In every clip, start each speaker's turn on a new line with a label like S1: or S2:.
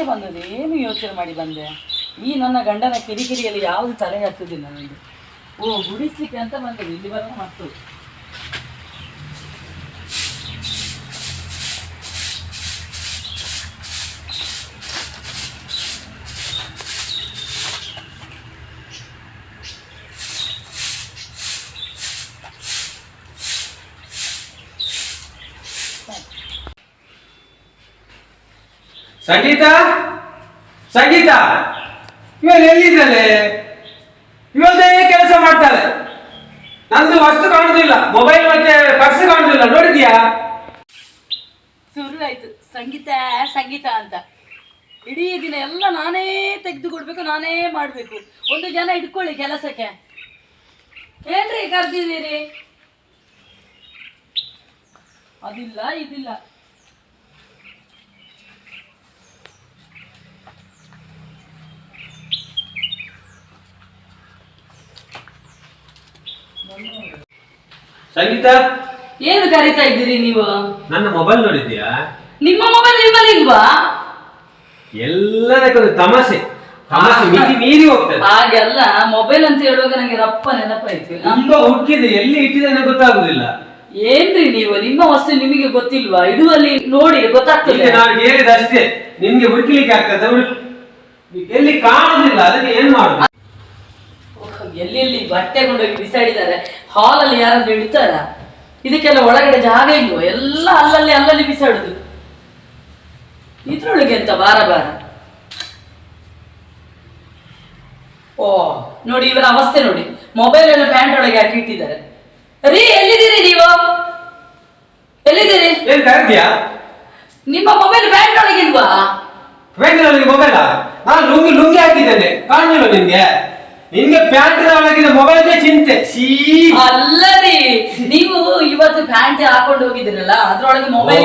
S1: ಯಾಕೆ ಬಂದದ್ದು? ಏನು ಯೋಚನೆ ಮಾಡಿ ಬಂದೆ? ಈ ನನ್ನ ಗಂಡನ ಕಿರಿಕಿರಿಯಲ್ಲಿ ಯಾವುದು ತಲೆ ಹತ್ತುದಿಲ್ಲ ನನಗೆ. ಓ, ಗುಡಿಸ್ಲಿಕ್ಕೆ ಅಂತ ಬಂದದ್ದು ಇಲ್ಲಿ ಬರೋ ಮತ್ತು
S2: ಸಂಗೀತ? ಸಂಗೀತ. ಇವಳು ಎಲ್ಲಿದ್ದಾಳೆ ಇವಳದೇ ಕೆಲಸ ಮಾಡ್ತಾಳೆ ನಂದು ವಸ್ತು ಕಾಣುದಿಲ್ಲ. ಮೊಬೈಲ್ ಮತ್ತೆ ಪರ್ಸ್ ಕಾಣುದಿಲ್ಲ. ನೋಡಿದ್ಯಾ?
S1: ಶುರು ಆಯ್ತು ಸಂಗೀತ ಸಂಗೀತ ಅಂತ. ಇಡೀ ದಿನ ಎಲ್ಲ ನಾನೇ ತೆಗೆದು ಕೊಡ್ಬೇಕು, ನಾನೇ ಮಾಡಬೇಕು. ಒಂದು ಜನ ಇಟ್ಕೊಳ್ಳಿ ಕೆಲಸಕ್ಕೆ. ಏನ್ರಿ ಕರ್ದಿದ್ದೀರಿ? ಅದಿಲ್ಲ, ಇದಿಲ್ಲ.
S2: ಸಂಗೀತ?
S1: ಏನು ಕರೀತಾ ಇದ್ದೀರಿ ನೀವು?
S2: ನನ್ನ ಮೊಬೈಲ್ ನೋಡಿದ್ಯಾ
S1: ನಿಮ್ಮ ಮೊಬೈಲ್ ನಿಮ್ಮಲ್ಲಿ ಇಲ್ವಾ
S2: ಎಲ್ಲದಕ್ಕೊಂದು ತಮಾಷೆ. ತಮಾಷೆ ಮಿತಿ ಮೀರಿ ಹೋಗ್ತದೆ.
S1: ಹಾಗೆಲ್ಲ ಮೊಬೈಲ್ ಅಂತ ಹೇಳುವಾಗ ನಂಗೆ ರಪ್ಪ ನೆನಪಾಯ್ತು.
S2: ಈಗ ಹುಡುಕಿದೆ ಎಲ್ಲಿ ಇಟ್ಟಿದ್ದೇನೆ ಗೊತ್ತಾಗುದಿಲ್ಲ.
S1: ಏನ್ರಿ ನೀವು? ನಿಮ್ಮ ವಸ್ತು ನಿಮಗೆ ಗೊತ್ತಿಲ್ವಾ? ಇಡುವಲ್ಲಿ ನೋಡಿ ಗೊತ್ತಾಗ್ತದೆ.
S2: ನಾನು ಹೇಳಿದಷ್ಟೇ ನಿಮ್ಗೆ ಹುಡುಕ್ಲಿಕ್ಕೆ ಆಗ್ತದೆ ಎಲ್ಲಿ ಕಾಣುದಿಲ್ಲ ಅದಕ್ಕೆ ಏನ್ ಮಾಡುದು?
S1: ಎಲ್ಲಿ ಎಲ್ಲೆಲ್ಲಿ ಬಟ್ಟೆ ಕೊಂಡೋಗಿ ಬಿಸಾಡಿದ್ದಾರೆ. ಹಾಲಲ್ಲಿ ಯಾರಾದ್ರೂ ಇಡ್ತಾರ ಇದಕ್ಕೆಲ್ಲ ಒಳಗಡೆ ಜಾಗ ಇಲ್ವೋ? ಎಲ್ಲ ಅಲ್ಲಲ್ಲಿ ಅಲ್ಲಲ್ಲಿ ಬಿಸಾಡುದು. ಇದ್ರೊಳಗೆ ಎಂತ ಬಾರ ಬಾರ? ಓ ನೋಡಿ ಇವರ ಅವಸ್ಥೆ ನೋಡಿ. ಮೊಬೈಲ್ ಎಲ್ಲ ಪ್ಯಾಂಟ್ ಒಳಗೆ ಹಾಕಿ ಇಟ್ಟಿದ್ದಾರೆ. ರೀ ಎಲ್ಲಿದ್ದೀರಿ ನೀವು? ಎಲ್ಲಿದ್ದೀರಿ? ನಿಮ್ಮ ಮೊಬೈಲ್ ಪ್ಯಾಂಟ್ ಒಳಗಿಲ್ವಾ ಇಲ್ವಾ?
S2: ಒಳಗೆ ಮೊಬೈಲ್ ನಾನು ಲುಂಗಿ ಲುಂಗಿ ಹಾಕಿದ್ದೇನೆ. ಕಾಣಲಿಲ್ಲ ನಿನ್ಗೆ ನಿನ್ಗೆ ಪ್ಯಾಂಟ್ ಒಳಗಿನ ಮೊಬೈಲ್ ಚಿಂತೆ. ಸೀ
S1: ಅಲ್ಲ ರೀ ನೀವು ಇವತ್ತು ಪ್ಯಾಂಟ್ ಹಾಕೊಂಡು ಹೋಗಿದ್ರಲ್ಲ ಅದ್ರೊಳಗೆ ಮೊಬೈಲ್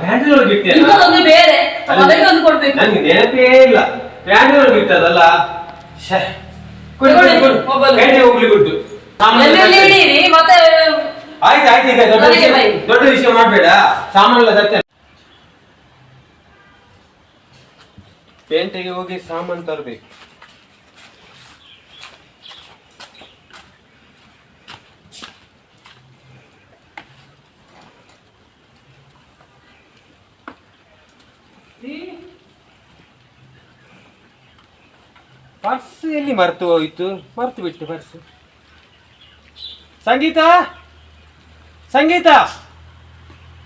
S2: ಪ್ಯಾಂಟ್ ಒಳಗೆ ಇಟ್ಟೆ
S1: ಒಂದು ಬೇರೆ ಅದಕ್ಕೆ ಒಂದು ಕೊಡ್ಬೇಕು.
S2: ನನ್ಗೆ ನೆನಪೇ ಇಲ್ಲ. ಪ್ಯಾಂಟ್ ಒಳಗೆ ಇಟ್ಟದಲ್ಲ ಶ್ಯೆ. ಕೊಡಿ ಕೊಡು, ಕೊಡು.
S1: ಮೊಬೈಲ್.
S2: ಪ್ಯಾಂಟೇ ಹೋಗ್ಲಿ
S1: ಮತ್ತೆ
S2: ಆಯ್ತು ಆಯ್ತು ಈಗ ದೊಡ್ಡ ವಿಷಯ. ದೊಡ್ಡ ವಿಷಯ ಮಾಡ್ಬೇಡ. ಸಾಮಾನೆಲ್ಲ ತರ್ತೇನೆ. ಪೇಂಟಿಗೆ ಹೋಗಿ ಸಾಮಾನು ತರಬೇಕು. ಪರ್ಸ್ ಎಲ್ಲಿ ಮರೆತು ಹೋಯ್ತು? ಮರೆತು ಬಿಟ್ಟು ಪರ್ಸ್ ಸಂಗೀತ? ಸಂಗೀತ!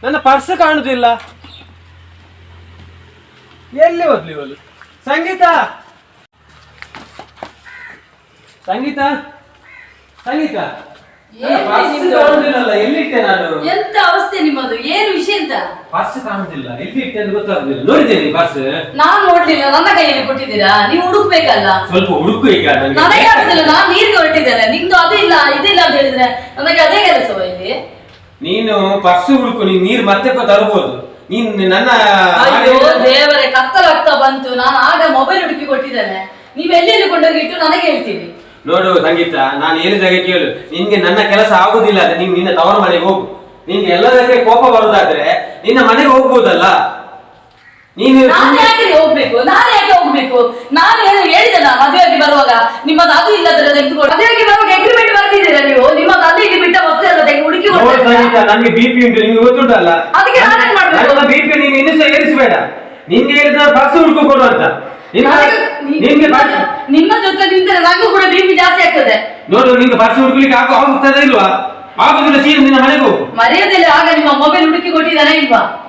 S2: ನನ್ನ ಪರ್ಸ್ ಕಾಣುದಿಲ್ಲ. ಎಲ್ಲಿ ಹೋದ್ಲಿ ಇವಳು? ಸಂಗೀತ! ಸಂಗೀತ! ಸಂಗೀತ! ಎಲ್ಲಿಟ್ಟೆ ನಾನು?
S1: ಎಂತ ಅವಸ್ಥೆ ನಿಮ್ಮದು? ಏನು ವಿಷಯ ಅಂತ?
S2: ಪರ್ಸ್ ಕಾಣುದಿಲ್ಲ ಎಲ್ಲಿ ಇಟ್ಟೆ ಅಂತ ಗೊತ್ತಾಗುದಿಲ್ಲ. ನೋಡಿದ್ದೇನೆ ಪರ್ಸ್.
S1: ನಾನ್ ನೋಡ್ಲಿಲ್ಲ ನನ್ನ ಕೈಯಲ್ಲಿ ಕೊಟ್ಟಿದ್ದೀರಾ? ನೀವು ಹುಡುಕ್ಬೇಕಲ್ಲ?
S2: ಸ್ವಲ್ಪ ಹುಡುಕು ಈಗ
S1: ನನಗೆ. ಆಗುದಿಲ್ಲ ನಾನ್ ನೀರಿಗೆ ಹೊರಟಿದ್ದೇನೆ. ನಿಮ್ದು ಅದಿಲ್ಲ ಇದಿಲ್ಲ ಅಂತ ಹೇಳಿದ್ರೆ ನನಗೆ ಅದೇ ಕೆಲಸ ಇಲ್ಲಿ?
S2: ನೀನು ಪರ್ಸ್ ಹುಡುಕು ನೀನ್ ನೀರು ಮತ್ತೆ ತರಬಹುದು ನೀನ್ ನನ್ನ
S1: ಅಯ್ಯೋ ದೇವರೇ ಕತ್ತಲಾಗ್ತಾ ಬಂತು. ನಾನು ಆಗ ಮೊಬೈಲ್ ಹುಡುಕಿ ಕೊಟ್ಟಿದ್ದೇನೆ. ನೀವು ಎಲ್ಲೆಲ್ಲಿ ಕೊಂಡೋಗಿ ಇಟ್ಟು ನನಗೆ ಹೇಳ್ತೀವಿ
S2: ನೋಡು ಸಂಗೀತ ನಾನು ಹೇಳಿದಾಗ ಕೇಳು. ನಿನ್ಗೆ ನನ್ನ ಕೆಲಸ ಆಗುದಿಲ್ಲ ಅಂದ್ರೆ ನೀನ್ ನಿನ್ನ ತವರ ಮನೆಗೆ ಹೋಗು. ನಿನ್ಗೆ ಎಲ್ಲದಕ್ಕೆ ಕೋಪ ಬರುದಾದ್ರೆ ನಿನ್ನ ಮನೆಗೆ ಹೋಗ್ಬೋದಲ್ಲ ನೀನು
S1: ನಾನು ಯಾಕೆ ಹೋಗ್ಬೇಕು? ನಾನು ಯಾಕೆ ಹೋಗ್ಬೇಕು? ನಾನು ಏನು ಹೇಳಿದಲ್ಲ ಮದುವೆಗೆ ಬರುವಾಗ? ನಿಮ್ಮದು ಅದು ಇಲ್ಲದ್ರೆ ತೆಗೆದುಕೊಂಡು ಮದುವೆಗೆ ಬರುವಾಗ ಅಗ್ರಿಮೆಂಟ್ ಬರ್ತಿದ್ದೀರಾ ನೀವು? ಇಲ್ಲಿ ಬಿಟ್ಟ ವಸ್ತು ಎಲ್ಲ ತೆಗೆದು ಹುಡುಕಿ
S2: ನೋಡು? ಸಂಗೀತ ಬಿ ಪಿ ಉಂಟು ನಿಮ್ಗೆ ಗೊತ್ತುಂಟಲ್ಲ
S1: ಅದಕ್ಕೆ ನಾನು ಮಾಡ್ಬೇಕು?
S2: ಬಿ ಪಿ ನೀನು ಇನ್ನೂ ಸಹ ಏರಿಸಬೇಡ. ನಿನ್ಗೆ ಹೇಳಿದ ಪರ್ಸ್ ಹುಡುಕು ಕೊಡು ಅಂತ
S1: ನಿಮ್ಮ- ಜೊತೆ ನಿಂತರೆ ನಂಗೂ ಕೂಡ ಬಿ ಜಾಸ್ತಿ ಆಗ್ತದೆ.
S2: ನೋಡು ನಿಂಗೆ ಪರ್ಸ್ ಹುಡುಕ್ಲಿಕ್ಕೆ ಆಗೋ ಆಗುತ್ತದೆ ಇಲ್ವಾ? ಆಗುದಿಲ್ಲ ಸೀರೆ ನಿನ್ನ ಮನೆಗೆ. ಹೋಗು
S1: ಮರೆಯದಿಲ್ಲ ಆಗ ನಿಮ್ಮ ಮೊಬೈಲ್ ಹುಡುಕಿ ಕೊಟ್ಟಿದ್ದಾನೆ ಇಲ್ವಾ?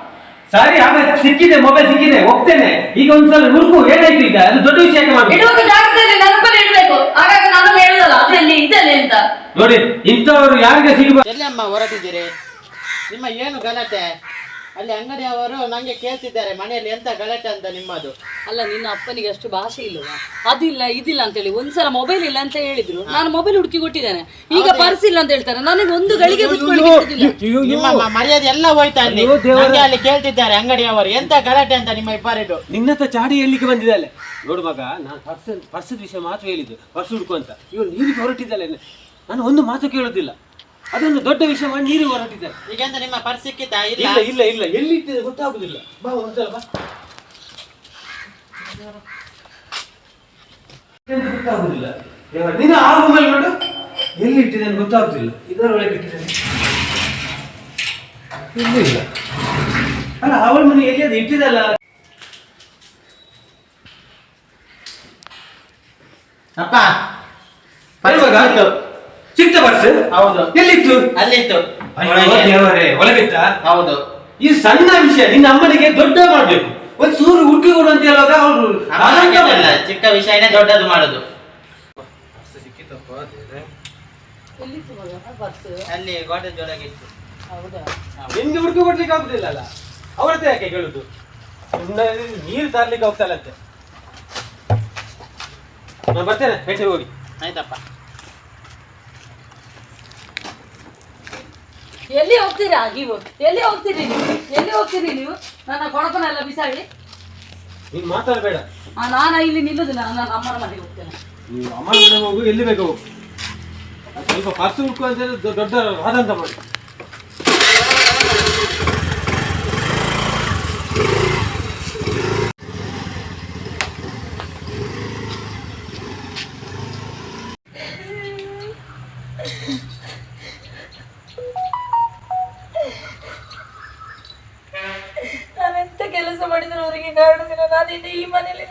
S2: ಸರಿ ಆಗ ಸಿಕ್ಕಿದೆ ಮೊಬೈಲ್ ಸಿಕ್ಕಿದೆ ಹೋಗ್ತೇನೆ. ಈಗ ಒಂದ್ಸಲ ಹುಡುಕು ಏನಾಯ್ತು ಈಗ? ಅದು ದೊಡ್ಡ ವಿಷಯ
S1: ಇಡುವಾಗ ಜಾಗದಲ್ಲಿ ನೆನಪಲ್ಲಿ ಇಡ್ಬೇಕು ಆಗಾಗ ನಾನು ಹೇಳುದಲ್ಲ ಅದಲ್ಲಿ ಇದೆಲ್ಲಿ ಅಂತ.
S2: ನೋಡಿ ಇಂಥವರು ಯಾರಿಗೆ ಸಿಗಬಾರ್ದು
S3: ಎಲ್ಲಮ್ಮ ಹೊರಟಿದ್ದೀರಿ? ನಿಮ್ಮ ಏನು ಗಲಾಟೆ ಅಲ್ಲಿ ಅಂಗಡಿಯವರು ನಂಗೆ ಕೇಳ್ತಿದ್ದಾರೆ ಮನೆಯಲ್ಲಿ ಎಂತ ಗಲಾಟೆ ಅಂತ ನಿಮ್ಮದು?
S1: ಅಲ್ಲ ನಿನ್ನ ಅಪ್ಪನಿಗೆ ಅಷ್ಟು ಭಾಷೆ ಇಲ್ಲವಾ? ಅದಿಲ್ಲ ಇದಿಲ್ಲ ಅಂತ ಹೇಳಿ ಒಂದ್ಸಲ ಮೊಬೈಲ್ ಇಲ್ಲ ಅಂತ ಹೇಳಿದ್ರು. ನಾನು ಮೊಬೈಲ್ ಹುಡುಕಿ ಕೊಟ್ಟಿದ್ದೇನೆ. ಈಗ ಪರ್ಸ್ ಇಲ್ಲ ಅಂತ ಹೇಳ್ತಾರೆ. ನನಗೆ ಒಂದು ಗಳಿಗೆ ಕುತ್ಕೊಳ್ಳಿಕ್ಕೆ ಬಿಡುದಿಲ್ಲ.
S3: ನಿಮ್ಮ ಮರ್ಯಾದೆ ಎಲ್ಲ ಹೋಯ್ತಾ ಅಲ್ಲಿ?
S2: ಅಯ್ಯೋ ದೇವರೇ.
S3: ನಂಗೆ ಅಲ್ಲಿ ಕೇಳ್ತಿದ್ದಾರೆ ಅಂಗಡಿಯವರು ಎಂತ ಗಲಾಟೆ ಅಂತ ನಿಮ್ಮ ಇಬ್ಬರಿದು
S2: ನಿನ್ನತ್ತ ಚಾಡಿ ಹೇಳಲಿಕ್ಕೆ ಬಂದಿದ್ದಾಳೆ ನೋಡು ಮಗ ನಾನು ಪರ್ಸ್ ಪರ್ಸದ ವಿಷಯ ಮಾತ್ರ ಹೇಳಿದ್ದು. ಪರ್ಸ್ ಹುಡುಕು ಅಂತ. ಇವಳು ನೀರಿಗೆ ಹೊರಟಿದ್ದಾಳೆ. ನಾನು ಒಂದು ಮಾತು ಕೇಳೋದಿಲ್ಲ. ಅದೊಂದು ದೊಡ್ಡ ವಿಷಯ ಮಾಡಿ ನೀರು ಹೊರಟಿದ್ದಾರೆ ಈಗ
S3: ಈಗೆಂತ ನಿಮ್ಮ ಪರ್ಸ್ ಸಿಕ್ಕಿತಾ ಇಲ್ಲ.
S2: ಇಲ್ಲ ಇಲ್ಲ ಇಲ್ಲ. ಎಲ್ಲಿ ಇಟ್ಟಿದೆ ಗೊತ್ತಾಗುದಿಲ್ಲ. ಬಾ ಒಂದ್ಸಲ ಬಾ. ಗೊತ್ತಾಗುದಿಲ್ಲ. ನೀನು ಆ ಮೇಲೆ ನೋಡು ಎಲ್ಲಿ ಇಟ್ಟಿದ್ದೇನೆ ಗೊತ್ತಾಗುದಿಲ್ಲ. ಇದರೊಳಗೆ ಇಟ್ಟಿದ್ದೇನೆ ಇಲ್ಲೂ ಇಲ್ಲ ಅಲ್ಲ ಅವಳ ಮನೆ ಎಲ್ಲಿ ಅದು ಇಟ್ಟಿದಲ್ಲ?
S3: ಅಪ್ಪ ಇತ್ತು.
S2: ಚಿಕ್ಕ ಬರ್ಸ್
S3: ಹೌದು.
S2: ಎಲ್ಲಿತ್ತು?
S3: ಅಲ್ಲಿತ್ತು.
S2: ಅಯ್ಯೋ. ದೇವರೇ ಒಳಗಿತ್ತ?
S3: ಹೌದು.
S2: ಈ ಸಣ್ಣ ವಿಷಯ ನಿನ್ನ ಅಮ್ಮನಿಗೆ ದೊಡ್ಡ ಮಾಡ್ಬೇಕು. ಒಂದು ಸೂರು ಹುಡುಕಿ ಕೊಡು ಅಂತ ಹೇಳುವಾಗ ಅವರು
S3: ಹಾಗೇನಲ್ಲ, ಚಿಕ್ಕ ವಿಷಯನೇ ದೊಡ್ಡದು ಮಾಡುದು.
S1: ಪರ್ಸ್
S3: ಅಲ್ಲಿ ಇತ್ತು
S1: ಹೌದಾ?
S2: ನಿಮ್ಗೆ ಹುಡುಕಿ ಕೊಡ್ಲಿಕ್ಕೆ ಆಗುದಿಲ್ಲ ಅಲ್ಲ ಅವ್ರ ಹತ್ರ ಯಾಕೆ ಕೇಳುದು? ನೀರು ತರ್ಲಿಕ್ಕೆ ಹೋಗ್ತಾಳಂತೆ ನಾನು ಬರ್ತೇನೆ ಪೇಟೆ ಹೋಗಿ.
S3: ಆಯ್ತಪ್ಪ.
S1: ಎಲ್ಲಿ ಹೋಗ್ತೀರಾ? ನೀವು? ಎಲ್ಲಿ ಹೋಗ್ತೀರಿ ನೀವು? ಎಲ್ಲಿ ಹೋಗ್ತೀರಿ ನೀವು? ನನ್ನ ಕೊಡಪನೆಲ್ಲ ಬಿಸಾಡಿ.
S2: ನೀನ್ ಮಾತಾಡಬೇಡ.
S1: ನಾನು ಇಲ್ಲಿ ನಿಲ್ಲುದಿಲ್ಲ. ನಾನು ಅಮ್ಮನ ಮನೆಗೆ ಹೋಗ್ತೇನೆ.
S2: ನೀವು ಅಮ್ಮನ ಮನೆ ಹೋಗು ಎಲ್ಲಿ ಬೇಕು ಹೋಗು. ಸ್ವಲ್ಪ ಪರ್ಸು ಹುಡ್ಕು ಅಂತ ಹೇಳಿ ದೊಡ್ಡ ವಾದ ಮಾಡಿ. मन म्हणाली